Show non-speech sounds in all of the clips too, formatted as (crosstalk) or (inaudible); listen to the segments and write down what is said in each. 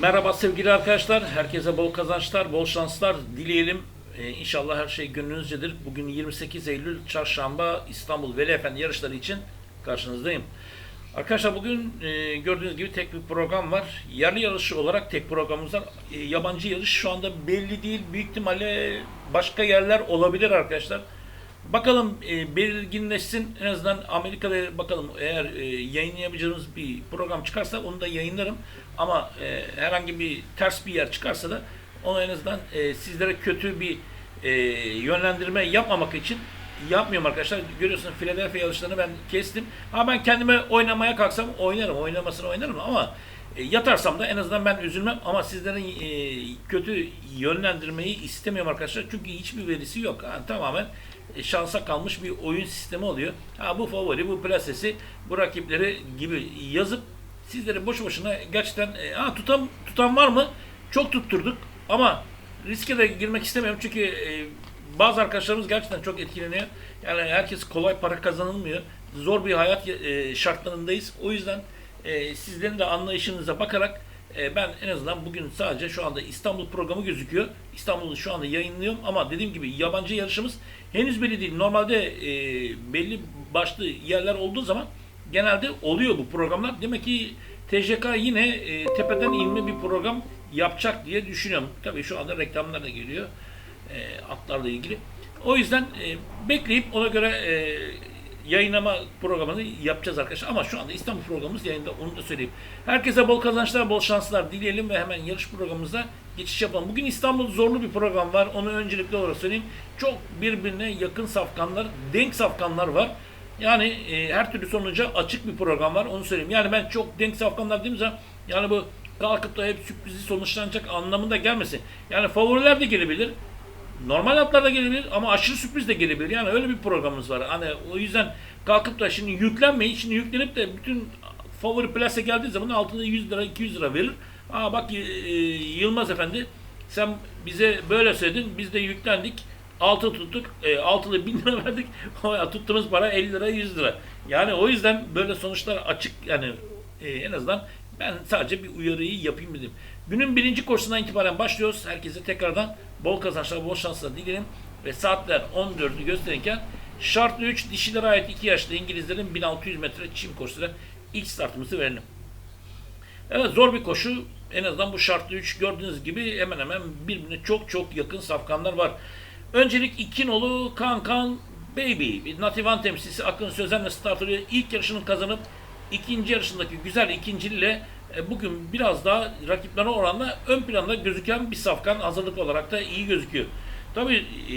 Merhaba sevgili arkadaşlar. Herkese bol kazançlar, bol şanslar dileyelim. Ee, inşallah her şey gönlünüzcedir. Bugün 28 Eylül Çarşamba İstanbul Veli Efendi yarışları için karşınızdayım. Arkadaşlar bugün e, gördüğünüz gibi tek bir program var. Yerli yarışı olarak tek programımız var. E, yabancı yarış şu anda belli değil. Büyük ihtimalle başka yerler olabilir arkadaşlar. Bakalım e, belirginleşsin. En azından Amerika'da bakalım eğer e, yayınlayabileceğimiz bir program çıkarsa onu da yayınlarım. Ama e, herhangi bir ters bir yer çıkarsa da onu en azından e, sizlere kötü bir e, yönlendirme yapmamak için yapmıyorum arkadaşlar. Görüyorsunuz Philadelphia yarışlarını ben kestim. Ama ben kendime oynamaya kalksam oynarım. Oynamasını oynarım ama e, yatarsam da en azından ben üzülmem ama sizlerin e, kötü yönlendirmeyi istemiyorum arkadaşlar. Çünkü hiçbir verisi yok. Yani tamamen şansa kalmış bir oyun sistemi oluyor. Ha bu favori, bu plasesi, bu rakipleri gibi yazıp sizleri boş boşuna gerçekten e, ha tutan tutan var mı? Çok tutturduk ama riske de girmek istemiyorum çünkü e, bazı arkadaşlarımız gerçekten çok etkileniyor. Yani herkes kolay para kazanılmıyor. Zor bir hayat e, şartlarındayız. O yüzden e, sizlerin de anlayışınıza bakarak e, ben en azından bugün sadece şu anda İstanbul programı gözüküyor. İstanbul'u şu anda yayınlıyorum ama dediğim gibi yabancı yarışımız henüz belli değil. Normalde e, belli başlı yerler olduğu zaman genelde oluyor bu programlar. Demek ki TJK yine e, tepeden inme bir program yapacak diye düşünüyorum. Tabii şu anda reklamlar da geliyor e, atlarla ilgili. O yüzden e, bekleyip ona göre e, yayınlama programını yapacağız arkadaşlar. Ama şu anda İstanbul programımız yayında onu da söyleyeyim. Herkese bol kazançlar, bol şanslar dileyelim ve hemen yarış programımıza geçiş yapalım. Bugün İstanbul zorlu bir program var. Onu öncelikli olarak söyleyeyim. Çok birbirine yakın safkanlar, denk safkanlar var. Yani e, her türlü sonuca açık bir program var. Onu söyleyeyim. Yani ben çok denk safkanlar dediğim zaman yani bu kalkıp da hep sürprizi sonuçlanacak anlamında gelmesin. Yani favoriler de gelebilir. Normal atlar da gelebilir ama aşırı sürpriz de gelebilir. Yani öyle bir programımız var. Hani o yüzden kalkıp da şimdi yüklenmeyin. Şimdi yüklenip de bütün favori plase geldiği zaman altında 100 lira 200 lira verir. Aa bak e, Yılmaz Efendi sen bize böyle söyledin. Biz de yüklendik. Altı tuttuk. E, altılı bin lira (laughs) verdik. Tuttuğumuz para 50 lira 100 lira. Yani o yüzden böyle sonuçlar açık yani e, en azından ben sadece bir uyarıyı yapayım dedim. Günün birinci koşusundan itibaren başlıyoruz. Herkese tekrardan bol kazançlar, bol şanslar dilerim. Ve saatler 14'ü gösterirken şartlı 3 dişilere ait 2 yaşlı İngilizlerin 1600 metre çim koşusuyla ilk startımızı verelim. Evet zor bir koşu. En azından bu şartlı 3 gördüğünüz gibi hemen hemen birbirine çok çok yakın safkanlar var. Öncelik İkinolu Kankan Baby. Bir Nativan temsilcisi Akın Sözen'le start alıyor. İlk yarışını kazanıp ikinci yarışındaki güzel ikinciliyle e, bugün biraz daha rakiplerine oranla ön planda gözüken bir safkan hazırlık olarak da iyi gözüküyor. Tabii e,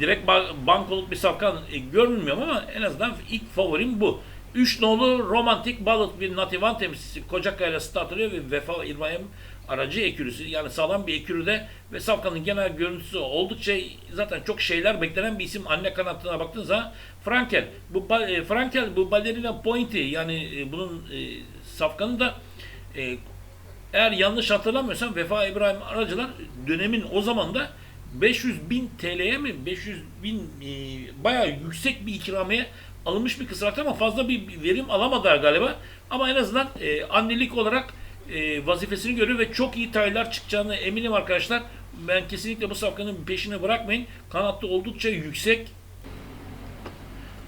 direkt ba- bankoluk bir safkan e, görünmüyor ama en azından ilk favorim bu. 3 nolu romantik balık bir nativan temsilcisi Kocakaya'yla start alıyor ve Vefa İbrahim aracı ekürüsü yani sağlam bir ekürüde ve Safkan'ın genel görüntüsü oldukça zaten çok şeyler beklenen bir isim anne kanatına baktığınız zaman Frankel. Bu e, Frankel bu ballerina pointi yani e, bunun e, Safkan'ın da e, eğer yanlış hatırlamıyorsam Vefa İbrahim aracılar dönemin o zaman da 500 bin TL'ye mi 500 bin e, bayağı yüksek bir ikramiye alınmış bir kısrakta ama fazla bir verim alamadılar galiba. Ama en azından e, annelik olarak e, vazifesini görüyor ve çok iyi taylar çıkacağını eminim arkadaşlar. Ben kesinlikle bu safkanın peşine bırakmayın. Kanatta oldukça yüksek.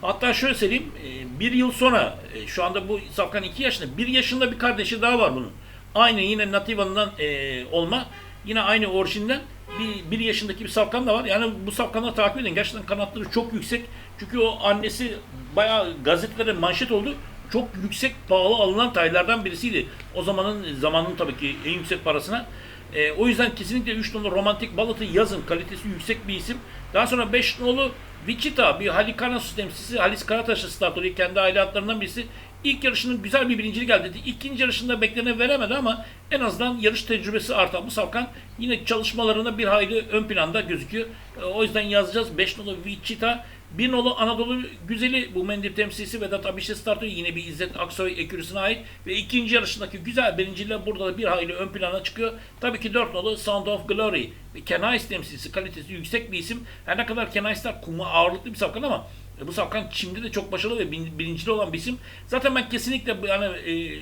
Hatta şöyle söyleyeyim, e, bir yıl sonra, e, şu anda bu Safkan 2 yaşında, bir yaşında bir kardeşi daha var bunun. Aynı yine Nativa'ndan e, olma, yine aynı orijinden bir, bir yaşındaki bir Safkan da var. Yani bu Safkan'ı takip edin. Gerçekten kanatları çok yüksek. Çünkü o annesi bayağı gazetelere manşet oldu. Çok yüksek, pahalı alınan taylardan birisiydi. O zamanın zamanın tabii ki en yüksek parasına. E, o yüzden kesinlikle 3 nolu romantik balıtı yazın. Kalitesi yüksek bir isim. Daha sonra 5 nolu Wichita bir Halikanos temsilcisi Halis Karataş'ı oluyor. Kendi aile atlarından birisi. İlk yarışının güzel bir birincilik elde etti. İkinci yarışında beklenen veremedi ama en azından yarış tecrübesi artan bu Savkan yine çalışmalarında bir hayli ön planda gözüküyor. E, O yüzden yazacağız. 5 nolu Wichita bir nolu Anadolu güzeli bu mendil temsilcisi Vedat Abiş'e startıyor. Yine bir İzzet Aksoy ekürüsüne ait. Ve ikinci yarışındaki güzel birinciyle burada da bir hayli ön plana çıkıyor. Tabii ki dört nolu Sound of Glory. Ve Kenais temsilcisi kalitesi yüksek bir isim. Her ne kadar Kenais'ler kuma ağırlıklı bir safkan ama e, bu safkan Çim'de de çok başarılı ve birincili olan bir isim. Zaten ben kesinlikle yani e,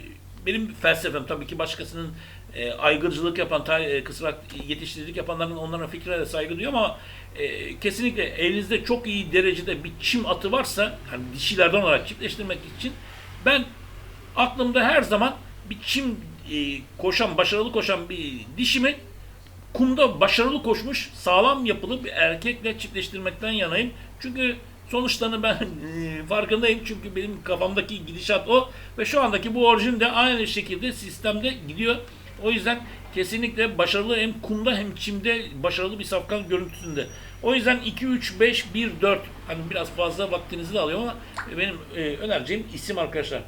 benim felsefem tabii ki başkasının e, aygırcılık yapan, ta, e, kısrak yetiştiricilik yapanların onların fikrine de saygı duyuyorum ama e, kesinlikle elinizde çok iyi derecede bir çim atı varsa, hani dişilerden olarak çiftleştirmek için ben aklımda her zaman bir çim e, koşan, başarılı koşan bir dişimi kumda başarılı koşmuş, sağlam yapılı bir erkekle çiftleştirmekten yanayım. Çünkü sonuçlarını ben e, farkındayım. Çünkü benim kafamdaki gidişat o. Ve şu andaki bu orijin de aynı şekilde sistemde gidiyor. O yüzden kesinlikle başarılı hem kumda hem çimde başarılı bir safkan görüntüsünde. O yüzden 2, 3, 5, 1, 4 hani biraz fazla vaktinizi de alıyor ama benim e, önereceğim isim arkadaşlar.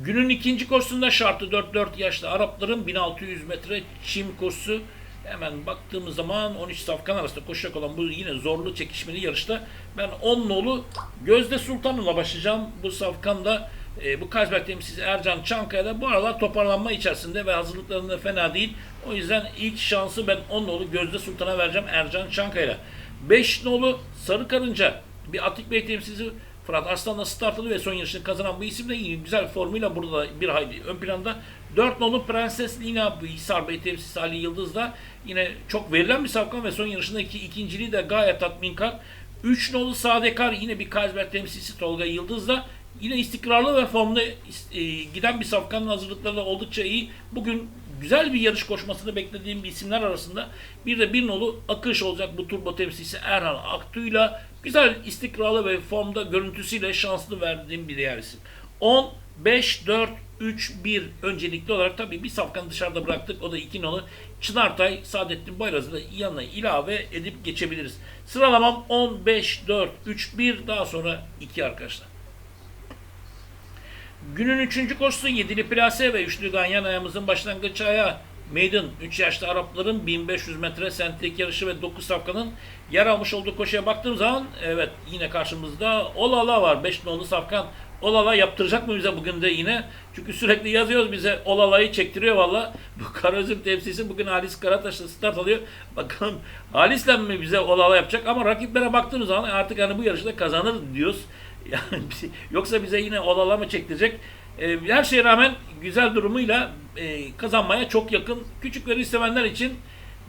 Günün ikinci koşusunda şartı 4-4 yaşlı Arapların 1600 metre çim koşusu. Hemen baktığımız zaman 13 safkan arasında koşacak olan bu yine zorlu çekişmeli yarışta ben 10 nolu Gözde Sultan'la başlayacağım. Bu safkanda e, bu Kazbek temsilcisi Ercan Çankaya'da bu aralar toparlanma içerisinde ve hazırlıklarında fena değil. O yüzden ilk şansı ben 10 nolu Gözde Sultan'a vereceğim Ercan Çankaya'yla. 5 nolu Sarı Karınca bir Atik Bey temsilcisi Fırat Arslan'la start ve son yarışını kazanan bu isim de iyi, güzel formuyla burada da bir hayli ön planda. 4 nolu Prenses Lina Hisar Bey temsilcisi Ali Yıldız da yine çok verilen bir safkan ve son yarışındaki ikinciliği de gayet tatminkar. 3 nolu Sadekar yine bir Kaysberg temsilcisi Tolga Yıldız da yine istikrarlı ve formda e, giden bir safkanın hazırlıkları da oldukça iyi. Bugün güzel bir yarış koşmasını beklediğim bir isimler arasında bir de bir nolu akış olacak bu turbo temsilcisi Erhan Aktu'yla güzel istikrarlı ve formda görüntüsüyle şanslı verdiğim bir diğer isim. 10, 5, 4, 3, 1 öncelikli olarak tabii bir safkanı dışarıda bıraktık. O da 2 nolu Çınartay, Saadettin Bayraz'ı da yanına ilave edip geçebiliriz. Sıralamam 10, 5, 4, 3, 1 daha sonra 2 arkadaşlar. Günün üçüncü koşusu yedili plase ve üçlü ganyan ayağımızın başlangıç ayağı. Maiden 3 yaşlı Arapların 1500 metre sentrik yarışı ve 9 safkanın yer almış olduğu koşuya baktığım zaman evet yine karşımızda Olala var. 5 nolu safkan. Olala yaptıracak mı bize bugün de yine? Çünkü sürekli yazıyoruz bize Olala'yı çektiriyor valla. (laughs) Bu Karagöz'ün temsilcisi bugün Halis Karataş'la start alıyor. (laughs) Bakalım Halis'le mi bize Olala yapacak? Ama rakiplere baktığımız zaman artık hani bu yarışta kazanır diyoruz. (laughs) Yani yoksa bize yine Olala mı çektirecek? E, her şeye rağmen güzel durumuyla e, kazanmaya çok yakın. Küçükleri istemenler için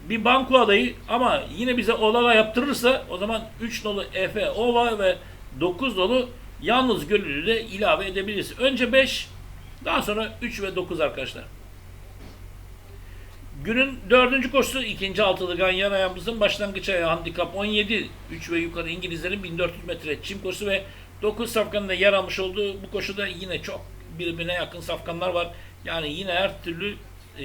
bir banko adayı ama yine bize Olala yaptırırsa o zaman 3 dolu Efe Ova ve 9 dolu yalnız gönüllü de ilave edebiliriz. Önce 5 daha sonra 3 ve 9 arkadaşlar. Günün dördüncü koşusu ikinci altılı ganyan ayağımızın başlangıç ayağı handikap 17. 3 ve yukarı İngilizlerin 1400 metre çim koşusu ve 9 safkanın da yer almış olduğu bu koşuda yine çok birbirine yakın safkanlar var. Yani yine her türlü e,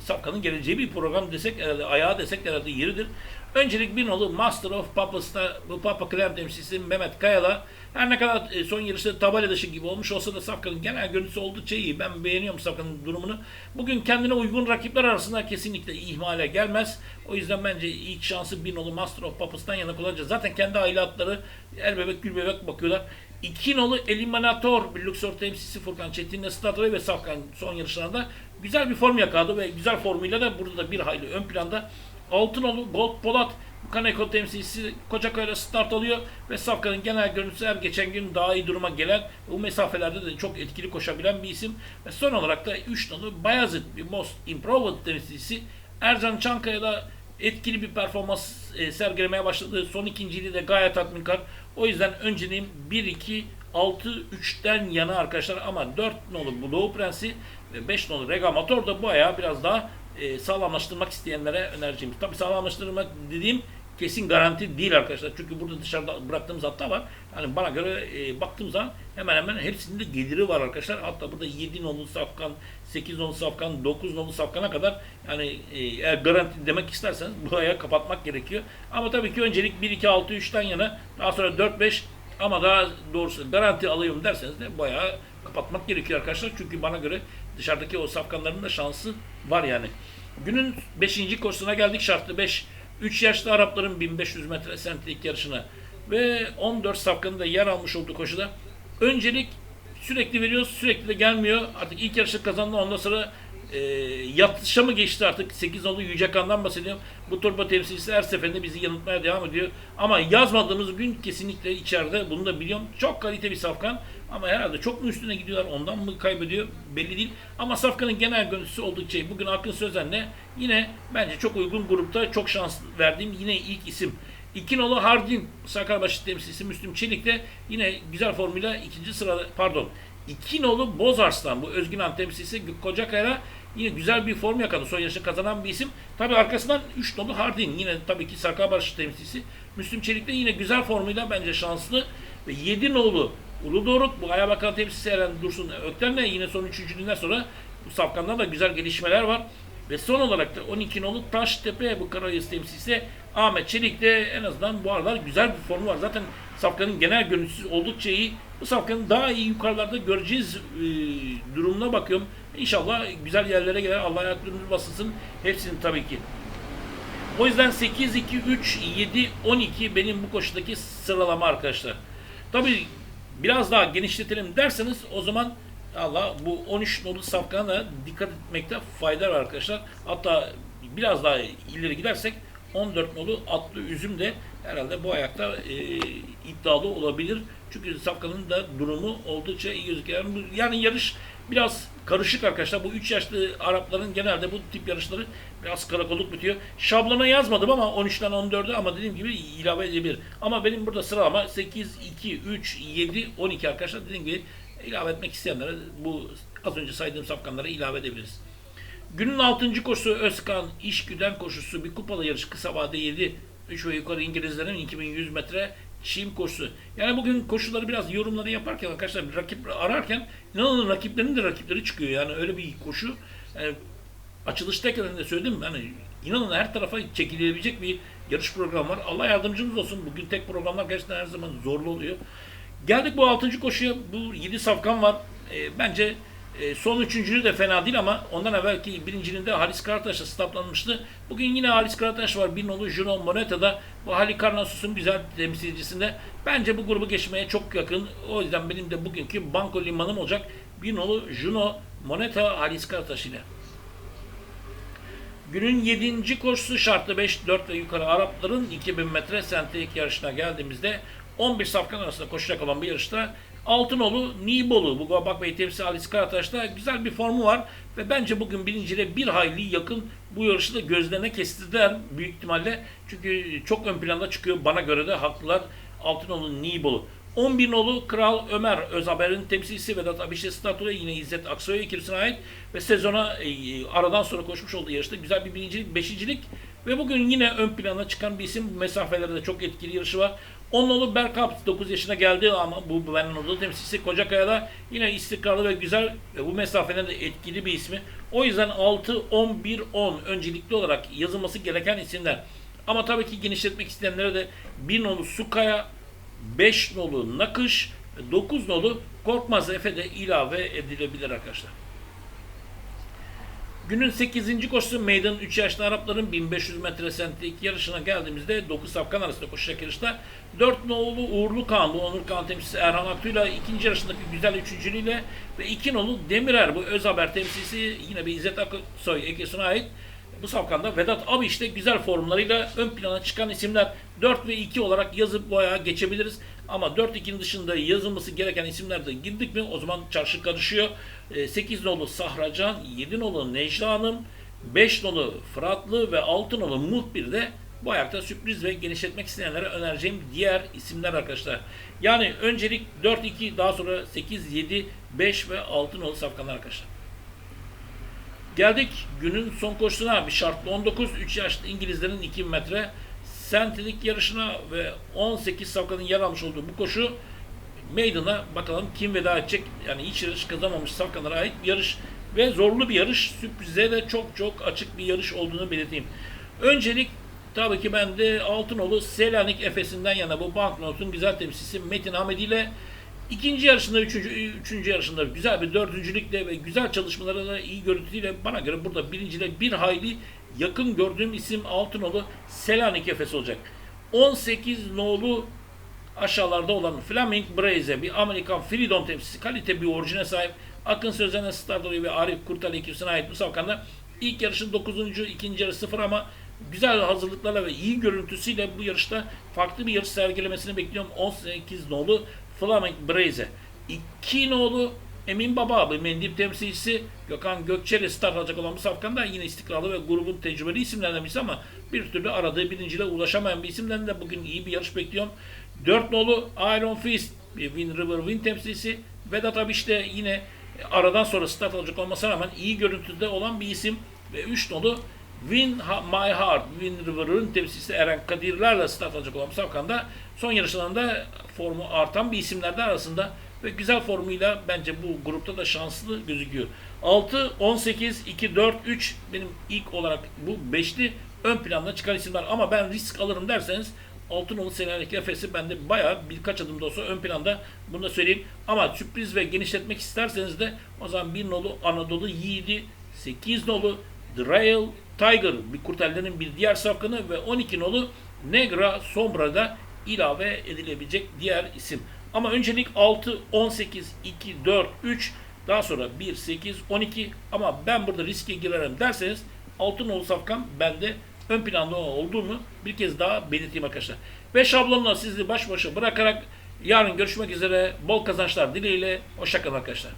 safkanın geleceği bir program desek herhalde ayağı desek herhalde yeridir. Öncelik bir nolu Master of Papas'ta bu Papa Krem temsilcisi Mehmet Kayala her ne kadar e, son yarışta tabela dışı gibi olmuş olsa da Safkan'ın genel görüntüsü oldukça iyi. Ben beğeniyorum Safkan'ın durumunu. Bugün kendine uygun rakipler arasında kesinlikle ihmale gelmez. O yüzden bence ilk şansı bir nolu Master of Papas'tan yana kullanacak. Zaten kendi ailatları el bebek gül bebek bakıyorlar. İki nolu Eliminator Luxor temsilcisi Furkan Çetin'le start ve Safkan son yarışlarında güzel bir form yakaladı ve güzel formuyla da burada da bir hayli ön planda. Altınoğlu Gold Polat Kaneko temsilcisi Kocakay'la start alıyor ve Safkan'ın genel görüntüsü her geçen gün daha iyi duruma gelen bu mesafelerde de çok etkili koşabilen bir isim. Ve son olarak da 3 nolu Bayazıt bir Most Improved temsilcisi Ercan Çankaya'da etkili bir performans e, sergilemeye başladı. Son ikinciliği de gayet tatminkar. O yüzden önceliğim 1-2 6-3'ten yana arkadaşlar ama 4 nolu Blue Prensi ve 5 nolu Regamator da bu ayağı biraz daha e, sağlamlaştırmak isteyenlere önereceğim. Tabii sağlamlaştırmak dediğim kesin garanti değil arkadaşlar. Çünkü burada dışarıda bıraktığımız hatta var. Yani bana göre e, baktığım zaman hemen hemen hepsinde geliri var arkadaşlar. Hatta burada 7 nolu safkan, 8 nolu safkan, 9 nolu safkana kadar yani e, eğer garanti demek isterseniz buraya kapatmak gerekiyor. Ama tabii ki öncelik 1, 2, 6, 3'ten yana daha sonra 4, 5 ama daha doğrusu garanti alayım derseniz de bayağı kapatmak gerekiyor arkadaşlar. Çünkü bana göre dışarıdaki o safkanların da şansı var yani. Günün 5. koşusuna geldik. Şartlı 5. 3 yaşlı Arapların 1500 metre sentrik yarışına ve 14 safkanın da yer almış olduğu koşuda öncelik sürekli veriyoruz. Sürekli de gelmiyor. Artık ilk yarışı kazandı. Ondan sonra e, yatışa mı geçti artık? 8 nolu Yücekan'dan bahsediyorum. Bu turbo temsilcisi her seferinde bizi yanıltmaya devam ediyor. Ama yazmadığımız gün kesinlikle içeride. Bunu da biliyorum. Çok kalite bir safkan. Ama herhalde çok mu üstüne gidiyorlar ondan mı kaybediyor belli değil. Ama Safkan'ın genel görüntüsü oldukça iyi. Bugün Akın Sözen'le yine bence çok uygun grupta çok şans verdiğim yine ilk isim. İkinoğlu Hardin Sakarbaşı temsilcisi Müslüm Çelik de yine güzel formuyla ikinci sırada pardon İkinoğlu Bozarslan bu Özgünan temsilcisi Kocakaya'da yine güzel bir form yakaladı. Son yarışı kazanan bir isim. Tabi arkasından 3 nolu Hardin yine tabii ki Sakarbaşı temsilcisi Müslüm Çelik de yine güzel formuyla bence şanslı. Ve 7 nolu Ulu Doruk bu Ayabakan temsilcisi Eren Dursun Ökten'le yine son üçüncülüğünden sonra bu safkandan da güzel gelişmeler var. Ve son olarak da 12 nolu Taştepe bu Karayız temsilcisi Ahmet Çelik de en azından bu aralar güzel bir formu var. Zaten Safkan'ın genel görüntüsü oldukça iyi. Bu Safkan'ın daha iyi yukarılarda göreceğiz e, durumuna bakıyorum. İnşallah güzel yerlere gelir. Allah ayaklarımızı basılsın. Hepsini tabii ki. O yüzden 8, 2, 3, 7, 12 benim bu koşudaki sıralama arkadaşlar. Tabii biraz daha genişletelim derseniz o zaman Allah bu 13 nolu safkana dikkat etmekte fayda var arkadaşlar. Hatta biraz daha ileri gidersek 14 nolu atlı üzüm de herhalde bu ayakta e, iddialı olabilir. Çünkü safkanın da durumu oldukça iyi gözüküyor. Yani yarış biraz karışık arkadaşlar. Bu 3 yaşlı Arapların genelde bu tip yarışları biraz karakolluk bitiyor. Şablona yazmadım ama 13'ten 14'e ama dediğim gibi ilave edebilir. Ama benim burada sıralama 8, 2, 3, 7, 12 arkadaşlar. Dediğim gibi ilave etmek isteyenlere bu az önce saydığım safkanlara ilave edebiliriz. Günün 6. koşusu Özkan İşgüden koşusu bir kupalı yarış kısa vade 7 3 ve yukarı İngilizlerin 2100 metre çim koşusu. Yani bugün koşuları biraz yorumları yaparken arkadaşlar rakip ararken inanın rakiplerin de rakipleri çıkıyor. Yani öyle bir koşu. Yani açılıştayken de söyledim yani inanın her tarafa çekilebilecek bir yarış programı var. Allah yardımcımız olsun. Bugün tek programlar gerçekten her zaman zorlu oluyor. Geldik bu 6. koşuya. Bu 7 safkan var. E, bence e, son üçüncülü de fena değil ama ondan evvelki birinciliğinde Halis Karataş'la stoplanmıştı. Bugün yine Halis Karataş var. Bir nolu Juno Moneta'da. Bu Halikarnassus'un güzel temsilcisinde. Bence bu grubu geçmeye çok yakın. O yüzden benim de bugünkü banko limanım olacak. Bir nolu Juno Moneta Halis Karataş ile. Günün 7. koşusu şartlı 5, 4 ve yukarı Arapların 2000 metre sentetik yarışına geldiğimizde 11 safkan arasında koşacak olan bir yarışta Altınolu, Nibolu, bu Babak Bey temsil Halis Karataş'ta güzel bir formu var ve bence bugün birinciyle bir hayli yakın bu yarışı da gözlerine kestirdiler büyük ihtimalle. Çünkü çok ön planda çıkıyor bana göre de haklılar Altınolu, Nibolu. 11 nolu Kral Ömer Özhaber'in temsilcisi Vedat Abişe Statü'ye yine İzzet Aksoy ekilisine ait ve sezona e, aradan sonra koşmuş olduğu yarışta güzel bir birincilik, beşincilik ve bugün yine ön plana çıkan bir isim. Mesafelerde de çok etkili yarışı var. 10 nolu Berkap 9 yaşına geldi ama bu benim olduğu temsilcisi Kocakaya'da yine istikrarlı ve güzel ve bu mesafeden de etkili bir ismi. O yüzden 6, 11, 10 öncelikli olarak yazılması gereken isimler. Ama tabii ki genişletmek isteyenlere de 1 nolu Sukaya, 5 nolu Nakış, 9 nolu Korkmaz Efe de ilave edilebilir arkadaşlar. Günün 8. koşusu meydanın 3 yaşlı Arapların 1500 metre sentetik yarışına geldiğimizde 9 safkan arasında koşacak yarışta 4 nolu Uğurlu bu Onur Kağan temsilcisi Erhan Aktu'yla ikinci yarışındaki güzel üçüncülüğüyle ve 2 nolu Demirer bu öz haber temsilcisi yine bir İzzet Aksoy ekesine ait bu safkanda Vedat Abi işte güzel formlarıyla ön plana çıkan isimler 4 ve 2 olarak yazıp ayağa geçebiliriz. Ama 4-2'nin dışında yazılması gereken isimlerde girdik mi o zaman çarşı karışıyor. 8 nolu Sahracan, 7 nolu Necla Hanım, 5 nolu Fıratlı ve 6 nolu Muhbir de bu ayakta sürpriz ve genişletmek isteyenlere önereceğim diğer isimler arkadaşlar. Yani öncelik 4-2 daha sonra 8, 7, 5 ve 6 nolu safkanlar arkadaşlar. Geldik günün son koşusuna bir şartlı 19 3 yaşlı İngilizlerin 2 metre sentetik yarışına ve 18 safkanın yer almış olduğu bu koşu meydana bakalım kim veda edecek. Yani hiç yarış kazanmamış safkanlara ait bir yarış ve zorlu bir yarış. Sürprize de çok çok açık bir yarış olduğunu belirteyim. Öncelik tabii ki ben de Altınoğlu Selanik Efes'inden yana bu banknotun güzel temsilcisi Metin Hamedi ile İkinci yarışında, üçüncü, üçüncü yarışında güzel bir dördüncülükle ve güzel çalışmalarıyla iyi görüntüyle bana göre burada birinciyle bir hayli yakın gördüğüm isim Altınoğlu Selanik Efes olacak. 18 nolu aşağılarda olan Flaming Braze bir Amerikan Freedom temsilcisi kalite bir orijine sahip. Akın Sözen'e Stardoğlu ve Arif Kurtal ekibine ait bu safkanda ilk yarışın 9. ikinci yarı sıfır ama güzel hazırlıklarla ve iyi görüntüsüyle bu yarışta farklı bir yarış sergilemesini bekliyorum. 18 nolu Flaming Braze. 2 nolu Emin Baba abi Mendip temsilcisi Gökhan Gökçeli start alacak olan bu safkanda yine istikrarlı ve grubun tecrübeli isimlerden birisi ama bir türlü aradığı birinciliğe ulaşamayan bir isimden de bugün iyi bir yarış bekliyorum. 4 nolu Iron Fist Win River Win temsilcisi Vedat abi işte yine aradan sonra start alacak olmasına rağmen iyi görüntüde olan bir isim ve 3 nolu Win My Heart, Win River'ın temsilcisi Eren Kadirlerle start alacak olan Safkan'da son yarışlarında formu artan bir isimlerden arasında ve güzel formuyla bence bu grupta da şanslı gözüküyor. 6, 18, 2, 4, 3 benim ilk olarak bu beşli ön planda çıkan isimler ama ben risk alırım derseniz Altınoğlu Selanik Efes'i bende bayağı birkaç adım da olsa ön planda bunu da söyleyeyim. Ama sürpriz ve genişletmek isterseniz de o zaman bir nolu Anadolu Yiğidi, 8 nolu Drail Tiger bir kurtellerin bir diğer safkanı ve 12 nolu Negra Sombra'da ilave edilebilecek diğer isim. Ama öncelik 6, 18, 2, 4, 3 daha sonra 1, 8, 12 ama ben burada riske girerim derseniz altın nolu safkan bende ön planda olduğunu bir kez daha belirteyim arkadaşlar. Ve şablonla sizi baş başa bırakarak yarın görüşmek üzere bol kazançlar dileğiyle. Hoşçakalın arkadaşlar.